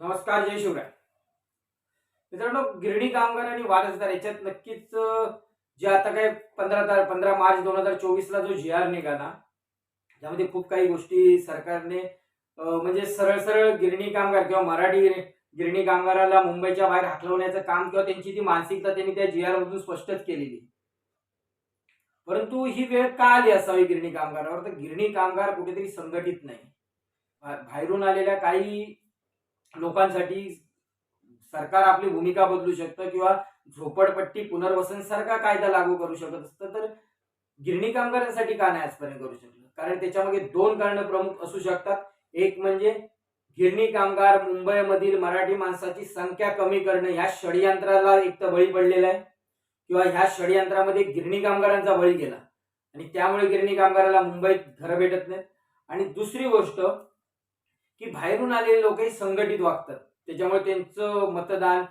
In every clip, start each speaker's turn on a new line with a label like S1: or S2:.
S1: नमस्कार जय शिवराय. मित्रांनो गिरणी कामगार आणि वारसदार याच्यात नक्कीच जे आता काय पंधरा तार पंधरा मार्च दोन हजार चोवीसला जो जी आर निघाला त्यामध्ये खूप काही गोष्टी सरकारने म्हणजे सरळ सरळ गिरणी कामगार किंवा मराठी गिरणी कामगाराला मुंबईच्या बाहेर हाकलवण्याचं काम किंवा त्यांची ती मानसिकता त्यांनी त्या जी आर मधून स्पष्टच केलेली. परंतु ही वेळ का आली असावी गिरणी कामगारावर? तर गिरणी कामगार कुठेतरी संघटित नाही. बाहेरून आलेल्या काही लोकांसाठी सरकार आपली भूमिका बदलू शकतं किंवा झोपडपट्टी पुनर्वसन सारखा कायदा लागू करू शकत असतं तर गिरणी कामगारांसाठी का नाही आजपर्यंत करू शकलं? कारण त्याच्यामध्ये दोन कारण प्रमुख असू शकतात. एक म्हणजे गिरणी कामगार मुंबईमधील मराठी माणसाची संख्या कमी करणं ह्या षडयंत्राला एक तर बळी पडलेला आहे. किंवा ह्या षडयंत्रामध्ये गिरणी कामगारांचा बळी गेला. आणि त्यामुळे गिरणी कामगाराला मुंबईत घरं भेटत नाहीत. आणि दुसरी गोष्ट की बाहेरून आलेले लोकही संघटित वागतात. त्याच्यामुळे त्यांचं मतदान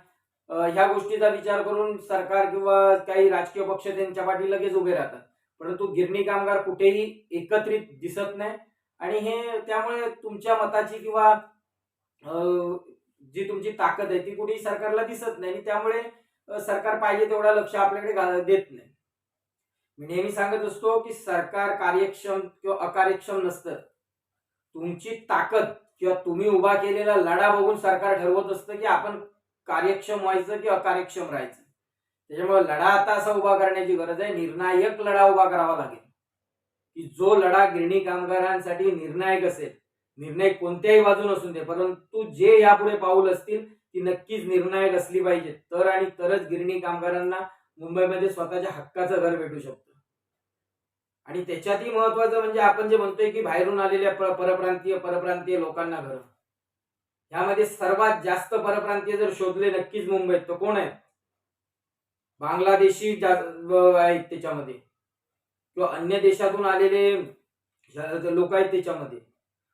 S1: ह्या गोष्टीचा विचार करून सरकार किंवा काही राजकीय पक्ष त्यांच्या पाठी लगेच उभे राहतात. परंतु गिरणी कामगार कुठेही एकत्रित दिसत नाही. आणि हे त्यामुळे तुमच्या मताची किंवा जी तुमची ताकद आहे ती कुठेही सरकारला दिसत नाही आणि त्यामुळे सरकार पाहिजे तेवढा लक्ष आपल्याकडे देत नाही. मी नेहमी सांगत असतो की सरकार कार्यक्षम किंवा अकार्यक्षम नसतं. तुमची ताकद किंवा तुम्ही उभा केलेला लढा बघून सरकार ठरवत असतं की आपण कार्यक्षम व्हायचं की अकार्यक्षम राहायचं. त्याच्यामुळे लढा आता असा उभा करण्याची गरज आहे. निर्णायक लढा उभा करावा लागेल. की जो लढा गिरणी कामगारांसाठी निर्णायक असेल निर्णय कोणत्याही बाजून असून दे परंतु जे यापुढे पाऊल असतील ती नक्कीच निर्णायक असली पाहिजे. तर आणि तरच गिरणी कामगारांना मुंबईमध्ये स्वतःच्या हक्काचं घर भेटू शकतं. आणि त्याच्यातही महत्वाचं म्हणजे आपण जे म्हणतोय की बाहेरून आलेल्या परप्रांतीय परप्रांतीय लोकांना घर. यामध्ये सर्वात जास्त परप्रांतीय जर शोधले नक्कीच मुंबईत. तर कोण आहेत? बांगलादेशी आहेत त्याच्यामध्ये. किंवा अन्य देशातून आलेले लोक आहेत त्याच्यामध्ये.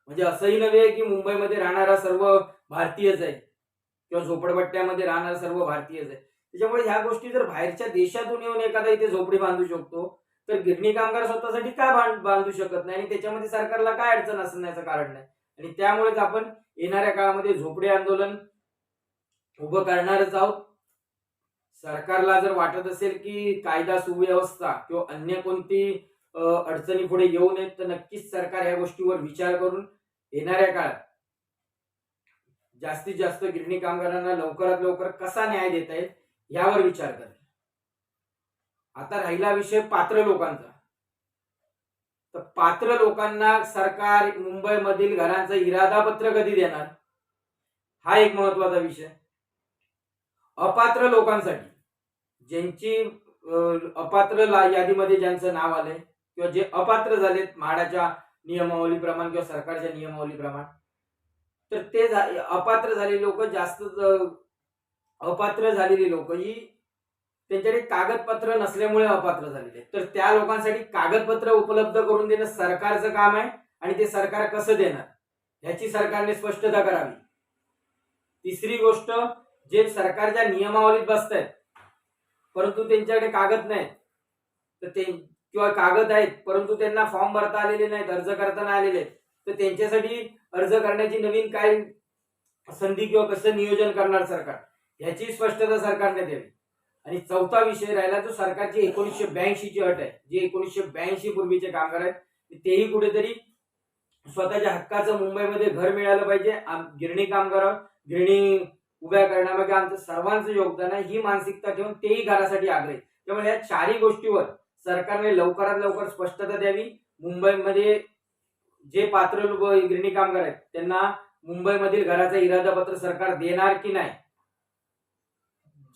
S1: म्हणजे असंही नव्हे की मुंबईमध्ये राहणारा सर्व भारतीयच आहे किंवा झोपडपट्ट्यामध्ये राहणारा सर्व भारतीयच आहे त्याच्यामुळे ह्या गोष्टी जर बाहेरच्या देशातून येऊन एखादा इथे झोपडी बांधू शकतो तर गिरणी कामगार स्वतःसाठी का बांधू शकत नाही? आणि त्याच्यामध्ये सरकारला काय अडचण असण्याचं कारण नाही? आणि त्यामुळेच आपण येणाऱ्या काळामध्ये झोपडे आंदोलन उभं करणारच आहोत. सरकारला जर वाटत असेल की कायदा सुव्यवस्था किंवा अन्य कोणती अडचणी पुढे येऊ नयेत तर नक्कीच सरकार या गोष्टीवर विचार करून येणाऱ्या काळात जास्तीत जास्त गिरणी कामगारांना लवकरात लवकर कसा न्याय देता येईल यावर विचार करेल. आता राहिला विषय पात्र लोकांचा. तर पात्र लोकांना सरकार मुंबईमधील घरांचं इरादापत्र कधी देणार? हा एक महत्त्वाचा विषय. अपात्र लोकांसाठी ज्यांची अपात्र ला- यादीमध्ये ज्यांचं नाव आलंय किंवा जे अपात्र झालेत म्हाडाच्या नियमावलीप्रमाणे किंवा सरकारच्या नियमावलीप्रमाणे तर ते झा- अपात्र झालेली लोक जास्त अपात्र झालेली लोक ही त्यांच्याकडे कागदपत्र नसल्यामुळे अपात्र झालेले तर त्या लोकांसाठी कागदपत्र उपलब्ध करून देणं सरकारचं काम आहे आणि ते सरकार कसं देणार? ह्याची सरकारने स्पष्टता करावी. तिसरी गोष्ट जे सरकारच्या नियमावलीत बसत आहेत परंतु त्यांच्याकडे कागद नाहीत तर ते किंवा कागद आहेत परंतु त्यांना फॉर्म भरता आलेले नाहीत अर्ज करताना आलेले आहेत तर त्यांच्यासाठी अर्ज करण्याची नवीन काय संधी किंवा कसं नियोजन करणार सरकार? ह्याची स्पष्टता सरकारने द्यावी. आणि चौथा विषय राहिला जो सरकारची एकोणीसशे ब्याऐंशीची अट आहे जे एकोणीसशे ब्याऐंशी पूर्वीचे कामगार आहेत तेही कुठेतरी स्वतःच्या हक्काचं मुंबईमध्ये घर मिळालं पाहिजे. गिरणी कामगार गिरणी उभ्या करण्यामागे आमचं सर्वांचं योगदान आहे ही मानसिकता ठेवून तेही घरासाठी आग्रही. त्यामुळे या चारही गोष्टीवर सरकारने लवकरात लवकर स्पष्टता द्यावी. मुंबईमध्ये जे पात्र लोक गिरणी कामगार आहेत त्यांना मुंबईमधील घराचा इरादापत्र सरकार देणार की नाही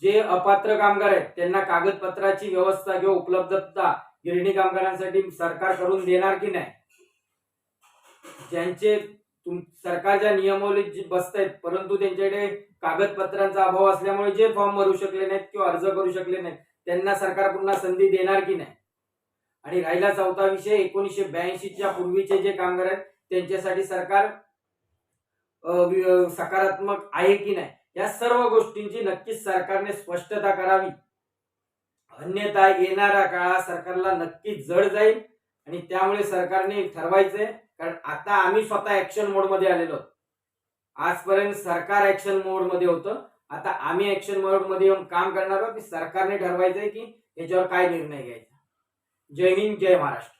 S1: जे अपात्र कामगार आहेत त्यांना कागदपत्राची व्यवस्था किंवा उपलब्धता गिरणी कामगारांसाठी सरकार करून देणार की नाही? ज्यांचे तुम- सरकारच्या नियमावलीत जे बसत आहेत परंतु त्यांच्याकडे कागदपत्रांचा अभाव असल्यामुळे जे फॉर्म भरू शकले नाहीत किंवा अर्ज करू शकले नाहीत त्यांना सरकार पुन्हा संधी देणार की नाही? आणि राहिला चौथा विषय एकोणीसशे ब्याऐंशीच्या पूर्वीचे जे कामगार आहेत त्यांच्यासाठी सरकार सकारात्मक आहे की नाही? या सर्व गोष्टींची नक्कीच सरकारने स्पष्टता करावी. अन्यथा येणाऱ्या काळात सरकारला नक्कीच जड जाईल आणि त्यामुळे सरकारने ठरवायचंय कारण आता आम्ही स्वतः ऍक्शन मोडमध्ये आलेलो आहोत. आजपर्यंत सरकार ऍक्शन मोडमध्ये होतं. आता आम्ही ऍक्शन मोडमध्ये येऊन काम करणार आहोत. की सरकारने ठरवायचंय की याच्यावर काय निर्णय घ्यायचा. जय हिंद जय महाराष्ट्र.